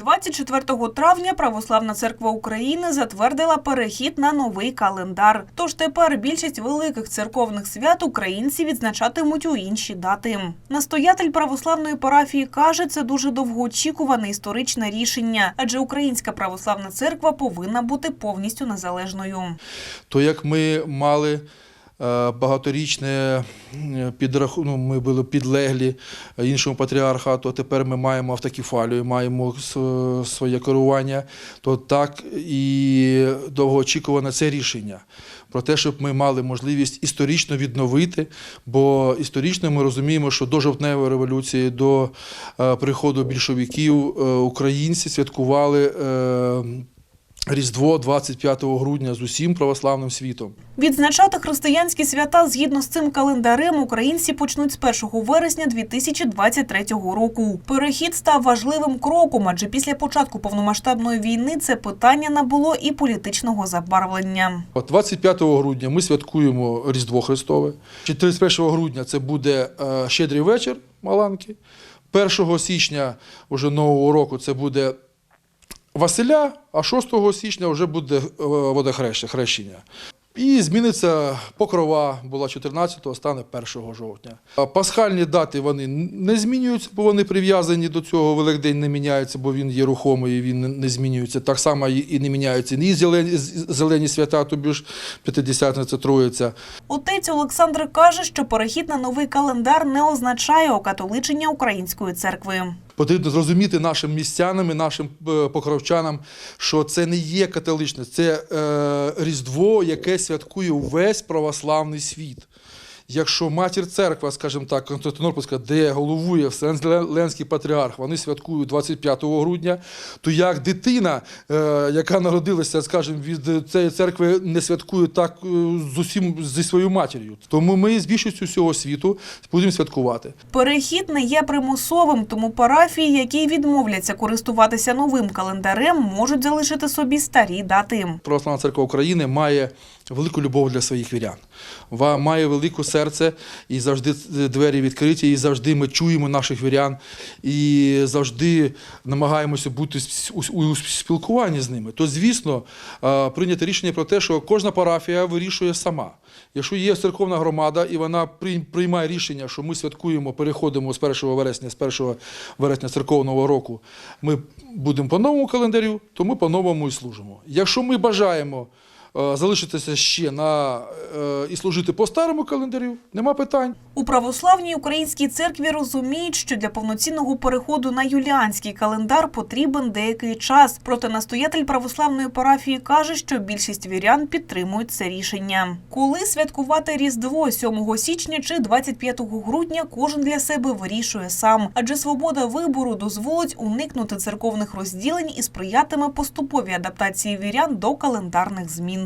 24 травня Православна церква України затвердила перехід на новий календар. Тож тепер більшість великих церковних свят українці відзначатимуть у інші дати. Настоятель православної парафії каже, це дуже довгоочікуване історичне рішення, адже українська православна церква повинна бути повністю незалежною. То як ми мали багаторічне е, підраху... ну, ми були підлеглі іншому патріархату, а тепер ми маємо автокефалію, маємо своє керування, то так і довгоочікуване це рішення про те, щоб ми мали можливість історично відновити, бо історично ми розуміємо, що до жовтневої революції, до е, приходу більшовиків е, українці святкували. Різдво 25 грудня з усім православним світом. Відзначати християнські свята згідно з цим календарем українці почнуть з 1 вересня 2023 року. Перехід став важливим кроком, адже після початку повномасштабної війни це питання набуло і політичного забарвлення. 25 грудня ми святкуємо Різдво Христове. Чи 31 грудня це буде е, щедрий вечір Маланки. 1 січня уже нового року це буде Василя, а 6 січня вже буде е, водохрещення. І зміниться покрова, була 14-го, стане 1 жовтня. Пасхальні дати вони не змінюються, бо вони прив'язані до цього. Великдень не міняється, бо він є рухомий, він не- змінюється. Так само і не міняються ні зелені, зелені свята, тобі ж П'ятидесятниця, Троїця. Отець Олександр каже, що перехід на новий календар не означає окатоличення української церкви. Потрібно зрозуміти нашим містянам і нашим е, покровчанам, що це не є католичне, це е, Різдво, яке святкує увесь православний світ. Якщо матір церква, скажімо так, Константинопольська, де головує Вселенський патріарх, вони святкують 25 грудня, то як дитина, е, яка народилася, скажімо, від цієї церкви, не святкує так е, з усім зі своєю матір'ю. Тому ми з більшістю всього світу будемо святкувати. Перехід не є примусовим, тому парафії, які відмовляться користуватися новим календарем, можуть залишити собі старі дати. Православна церква України має велику любов для своїх вірян. Має велике серце і завжди двері відкриті, і завжди ми чуємо наших вірян, і завжди намагаємося бути у- спілкуванні з ними. То, звісно, прийняти рішення про те, що кожна парафія вирішує сама. Якщо є церковна громада і вона приймає рішення, що ми святкуємо, переходимо з 1 вересня, з 1 вересня церковного року, ми будемо по новому календарю, то ми по новому і служимо. Якщо ми бажаємо залишитися ще на е, і служити по старому календарю, нема питань. У православній українській церкві розуміють, що для повноцінного переходу на юліанський календар потрібен деякий час. Проте настоятель православної парафії каже, що більшість вірян підтримують це рішення. Коли святкувати Різдво 7 січня чи 25 грудня, кожен для себе вирішує сам, адже свобода вибору дозволить уникнути церковних розділень і сприятиме поступовій адаптації вірян до календарних змін.